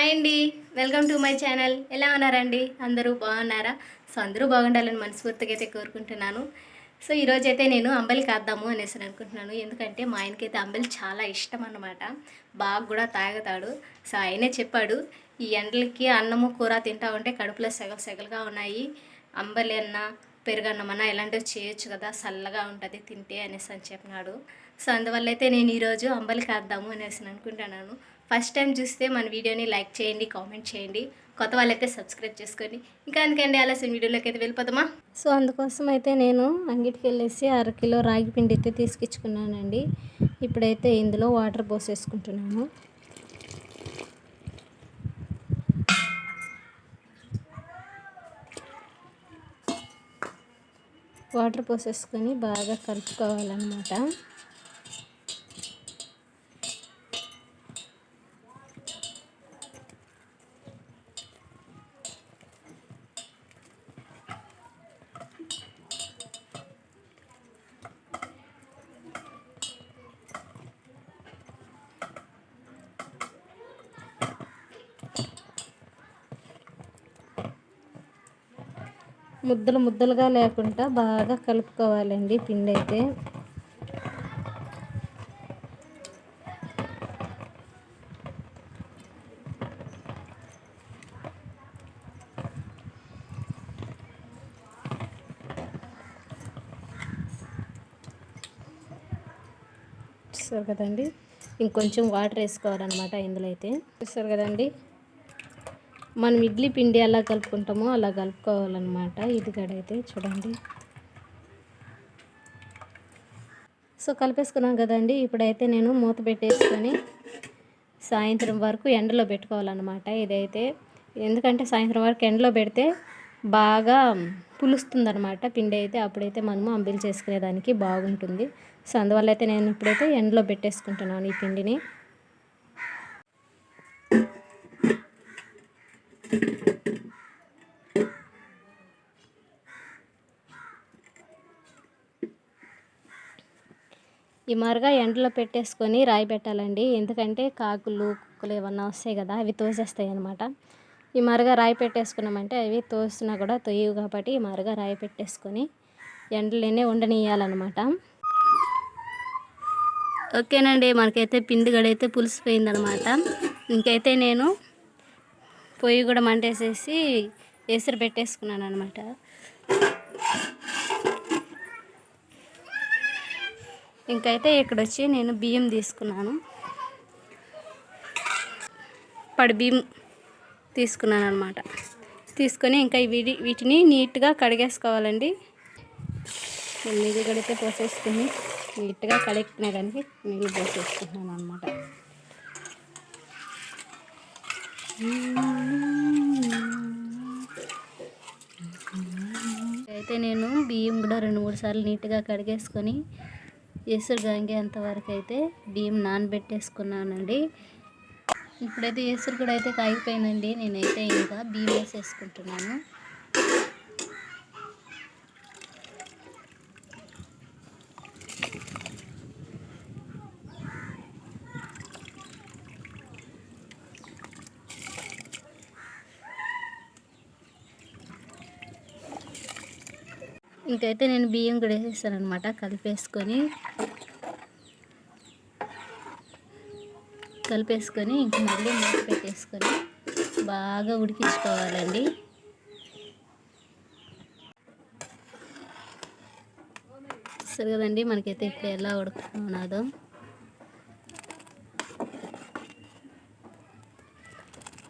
Hi అండి. Welcome to my channel. ఎలా ఉన్నారండి? అందరూ బాగున్నారా? సో అందరూ బాగుండాలని మనస్ఫూర్తిగా అయితే కోరుకుంటున్నాను. సో ఈరోజు అయితే నేను అంబలి కాద్దాము అనేసి అనుకుంటున్నాను. ఎందుకంటే మా ఆయనకైతే అంబలి చాలా ఇష్టం అన్నమాట. బాగా కూడా తాగుతాడు. సో ఆయనే చెప్పాడు ఈ ఎండలకి అన్నము కూర తింటా ఉంటే కడుపులో సెగలు సెగలుగా ఉన్నాయి. అంబలి అన్న పెరుగన్నమన్నా ఇలాంటివి చేయొచ్చు కదా చల్లగా ఉంటుంది తింటే అనేసి అని చెప్పినాడు. సో అందువల్ల అయితే నేను ఈరోజు అంబలి కాద్దాము అనేసి అనుకుంటున్నాను. ఫస్ట్ టైం చూస్తే మన వీడియోని లైక్ చేయండి కామెంట్ చేయండి. కొత్త వాళ్ళైతే సబ్స్క్రైబ్ చేసుకోండి ఇంకా అందుకండి ఆలస్యం వీడియోలోకి అయితే వెళ్ళిపోతామా సో అందుకోసం అయితే నేను అంగిటికి వెళ్ళేసి అరకిలో రాగి పిండి అయితే తీసుకొచ్చుకున్నానండి. ఇప్పుడైతే ఇందులో వాటర్ పోసేసుకుంటున్నాను. వాటర్ పోసేసుకొని బాగా కలుపుకోవాలన్నమాట. ముద్దలు ముద్దలుగా లేకుండా బాగా కలుపుకోవాలండి పిండి అయితే. చూస్తారు కదండి? ఇంకొంచెం వాటర్ వేసుకోవాలన్నమాట ఇందులో అయితే. చూస్తారు కదండి? మనం ఇడ్లీ పిండి ఎలా కలుపుకుంటామో అలా కలుపుకోవాలన్నమాట. ఇది అయితే చూడండి. సో కలిపేసుకున్నాం కదండి. ఇప్పుడైతే నేను మూత పెట్టేసుకొని సాయంత్రం వరకు ఎండలో పెట్టుకోవాలన్నమాట. ఇదైతే ఎందుకంటే సాయంత్రం వరకు ఎండలో పెడితే బాగా పులుస్తుందన్నమాట పిండి అయితే. అప్పుడైతే మనము అంబిలి చేసుకునేదానికి బాగుంటుంది. సో అందువల్ల అయితే నేను ఇప్పుడైతే ఎండలో పెట్టేసుకుంటున్నాను ఈ పిండిని. ఈ మరగా ఎండలో పెట్టేసుకొని రాయి పెట్టాలండి. ఎందుకంటే కాకులు కుక్కలు ఏమన్నా వస్తాయి కదా అవి తోసేస్తాయి అనమాట ఈ మరగా రాయి పెట్టేసుకున్నామంటే అవి తోసినా కూడా తొయ్యవు కాబట్టి ఈ మరగా రాయి పెట్టేసుకొని ఎండలోనే ఉండనియాలన్నమాట. ఓకేనండి మనకైతే పిండి గడైతే పులిసిపోయిందనమాట ఇంకైతే నేను పొయ్యి కూడా మంటేసేసి ఎసురు పెట్టేసుకున్నాను అనమాట ఇంకైతే ఇక్కడ వచ్చి నేను బియ్యం తీసుకున్నాను. పడి బియ్యం తీసుకున్నాను అనమాట తీసుకొని ఇంకా వీటి వీటిని నీట్గా కడిగేసుకోవాలండి. నీళ్ళు కడితే పోసేసుకుని నీట్గా కడుక్కునేదానికి నీళ్ళు పోసేసుకుంటున్నాను అనమాట అయితే నేను బియ్యం కూడా రెండు మూడు సార్లు నీట్గా కడిగేసుకొని ఎసురు గంగేంత వరకు అయితే బియ్యం నానబెట్టేసుకున్నానండి. ఇప్పుడైతే ఎసురు కూడా అయితే కాగిపోయిందండి. నేనైతే ఇంకా బియ్యం వేసేసుకుంటున్నాను. ఇంకైతే నేను బియ్యం కూడా వేసేసాను అనమాట కలిపేసుకొని. కలిపేసుకొని ఇంక మళ్ళీ మూత పెట్టేసుకొని బాగా ఉడికించుకోవాలండి. సరే కదండి మనకైతే ఇప్పుడు ఎలా ఉడుకుతున్నదో.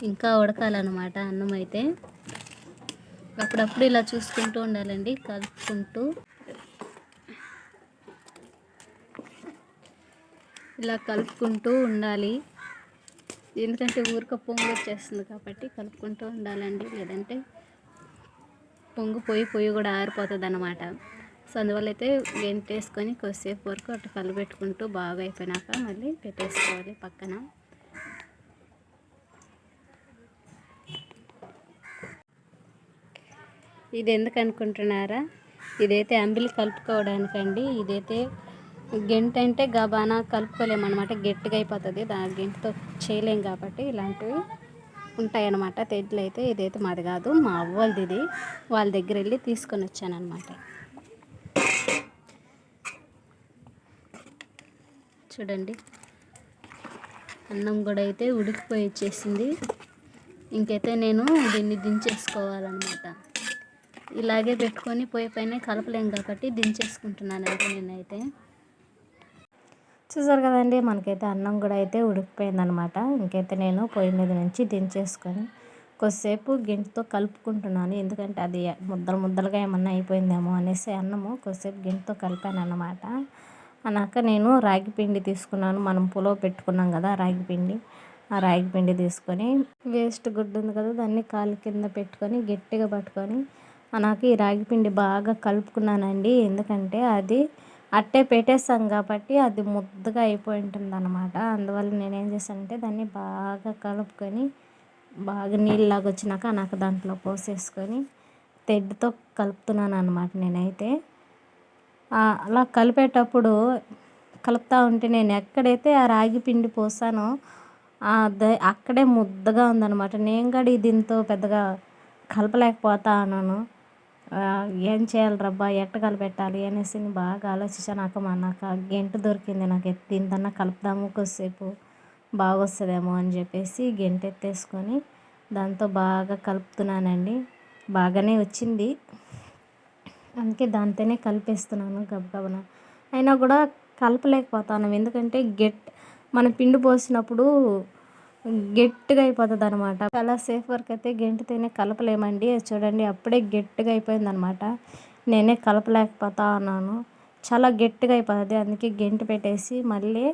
ఇంకా ఉడకాలన్నమాట అన్నం అయితే. అప్పుడప్పుడు ఇలా చూసుకుంటూ ఉండాలండి కలుపుకుంటూ. ఇలా కలుపుకుంటూ ఉండాలి. ఎందుకంటే ఊరిక పొంగు వచ్చేస్తుంది కాబట్టి కలుపుకుంటూ ఉండాలండి. లేదంటే పొంగు పొయ్యి పొయ్యి కూడా ఆరిపోతుంది అన్నమాట సో అందువల్ల అయితే గెంటేసుకొని కొద్దిసేపు వరకు అటు కలుపెట్టుకుంటూ బాగా అయిపోయినాక మళ్ళీ పెట్టేసుకోవాలి పక్కన. ఇది ఎందుకు అనుకుంటున్నారా? ఇదైతే అంబిలి కలుపుకోవడానికండి. ఇదైతే గెంట అంటే గబానా కలుపుకోలేము అనమాట గట్టిగా అయిపోతుంది. దా గెంటతో చేయలేం కాబట్టి ఇలాంటివి ఉంటాయన్నమాట. తెడ్లు అయితే ఇదైతే మాది కాదు. మా అవ్వలది ఇది. వాళ్ళ దగ్గర వెళ్ళి తీసుకొని వచ్చానమాట చూడండి. అన్నం కూడా అయితే ఉడికిపోయి వచ్చేసింది. ఇంకైతే నేను దీన్ని దించేసుకోవాలన్నమాట. ఇలాగే పెట్టుకొని పొయ్యి పైన కలపలేం కాబట్టి దించేసుకుంటున్నాను అయితే నేనైతే. చూసారు కదండి మనకైతే అన్నం కూడా అయితే ఉడికిపోయిందనమాట. ఇంకైతే నేను పొయ్యి మీద నుంచి దించేసుకొని కొద్దిసేపు గింటతో కలుపుకుంటున్నాను. ఎందుకంటే అది ముద్దలు ముద్దలుగా ఏమన్నా అయిపోయిందేమో అనేసి అన్నము కొద్దిసేపు గింటతో కలిపాను అనమాట అన్నాక నేను రాగి పిండి తీసుకున్నాను. మనం పులో పెట్టుకున్నాం కదా రాగి పిండి. ఆ రాగి పిండి తీసుకొని వేస్ట్ గుడ్డు ఉంది కదా దాన్ని కాలు కింద పెట్టుకొని గట్టిగా పట్టుకొని నాకు ఈ రాగి పిండి బాగా కలుపుకున్నానండి. ఎందుకంటే అది అట్టే పెట్టేస్తాం కాబట్టి అది ముద్దగా అయిపోయి ఉంటుంది అనమాట అందువల్ల నేనేం చేశానంటే దాన్ని బాగా కలుపుకొని బాగా నీళ్ళలాగా వచ్చినాక నాకు దాంట్లో పోసేసుకొని తెడ్డుతో కలుపుతున్నాను అనమాట నేనైతే అలా కలిపేటప్పుడు కలుపుతూ ఉంటే నేను ఎక్కడైతే ఆ రాగి పిండి పోసానో అక్కడే ముద్దగా ఉందనమాట నేను కూడా దీంతో పెద్దగా కలపలేకపోతా అన్నాను ఏం చేయాలి రబ్బా ఎట్ట కలిపెట్టాలి అనేసి బాగా ఆలోచించాను నాకు మా నాకు గెంటు దొరికింది నాకు దీంతన్నా కలుపుదాము కొద్దిసేపు బాగా వస్తుందేమో అని చెప్పేసి గెంట ఎత్తేసుకొని దాంతో బాగా కలుపుతున్నానండి. బాగానే వచ్చింది. అందుకే దాంతోనే కలిపేస్తున్నాను గబగబన. అయినా కూడా కలపలేకపోతాను ఎందుకంటే గెట్ మన పిండి పోసినప్పుడు గట్టిగా అయిపోతుంది అనమాట చాలా సేఫ్ వర్క్ అయితే గెంటితేనే కలపలేమండి. చూడండి అప్పుడే గట్టిగా అయిపోయింది అనమాట నేనే కలపలేకపోతా అన్నాను చాలా గట్టిగా అయిపోతుంది. అందుకే గెంటి పెట్టేసి మళ్ళీ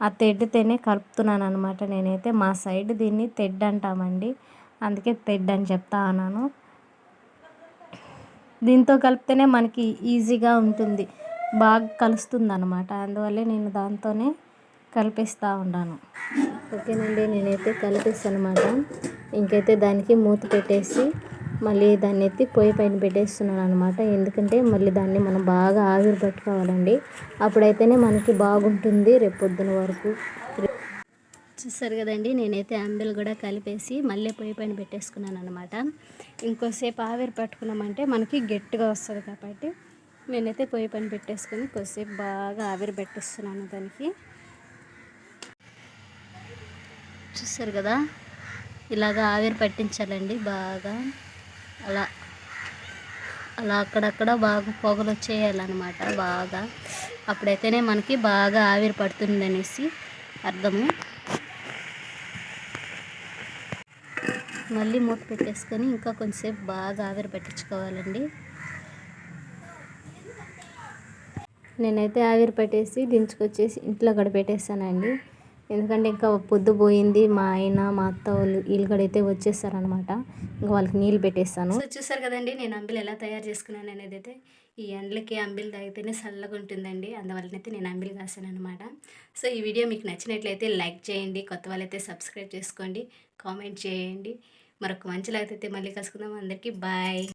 ఆ తెడ్డితేనే కలుపుతున్నాను అనమాట నేనైతే మా సైడ్ దీన్ని తెడ్ అంటామండి. అందుకే తెడ్ అని చెప్తా అన్నాను దీంతో కలిపితేనే మనకి ఈజీగా ఉంటుంది. బాగా కలుస్తుంది అనమాట అందువల్లే నేను దాంతోనే కలిపిస్తూ ఉన్నాను. ఓకేనండి నేనైతే కలిపిస్తాను అనమాట ఇంకైతే దానికి మూత పెట్టేసి మళ్ళీ దాన్ని ఎత్తి పొయ్యి పైన పెట్టేస్తున్నాను అనమాట ఎందుకంటే మళ్ళీ దాన్ని మనం బాగా ఆవిరి పెట్టుకోవాలండి. అప్పుడైతేనే మనకి బాగుంటుంది రేపు పొద్దున వరకు. చూస్తారు కదండి నేనైతే అంబెలు కూడా కలిపేసి మళ్ళీ పొయ్యి పైన పెట్టేసుకున్నాను అనమాట ఇంకోసేపు ఆవిరి పెట్టుకున్నామంటే మనకి గట్టిగా వస్తుంది కాబట్టి నేనైతే పొయ్యి పైన పెట్టేసుకుని కొద్దిసేపు బాగా ఆవిరి పెట్టేస్తున్నాను దానికి. చూస్తారు కదా? ఇలాగ ఆవిరి పట్టించాలండి బాగా. అలా అలా అక్కడక్కడ బాగా పొగలు వచ్చేయాలన్నమాట బాగా. అప్పుడైతేనే మనకి బాగా ఆవిరి పడుతుందనేసి అర్థము. మళ్ళీ మూత పెట్టేసుకొని ఇంకా కొంచెంసేపు బాగా ఆవిరి పట్టించుకోవాలండి. నేనైతే ఆవిరి పట్టేసి దించుకొచ్చేసి ఇంట్లో కూడా పెట్టేస్తానండి ఎందుకంటే ఇంకా పొద్దు పోయింది మా ఆయన మా అత్త వాళ్ళు వీళ్ళు కూడా అయితే వచ్చేస్తారనమాట ఇంకా వాళ్ళకి నీళ్ళు పెట్టేస్తాను. సో చూసారు కదండి నేను అంబిలు ఎలా తయారు చేసుకున్నాను అనేది అయితే ఈ ఎండలకి అంబిలు తాగితేనే చల్లగా ఉంటుందండి. అందువల్లనైతే నేను అంబిలు కాసాను అనమాట సో ఈ వీడియో మీకు నచ్చినట్లయితే లైక్ చేయండి కొత్త వాళ్ళైతే సబ్స్క్రైబ్ చేసుకోండి కామెంట్ చేయండి. మరొక మంచి అయితే మళ్ళీ కలుసుకుందాం. అందరికీ బాయ్.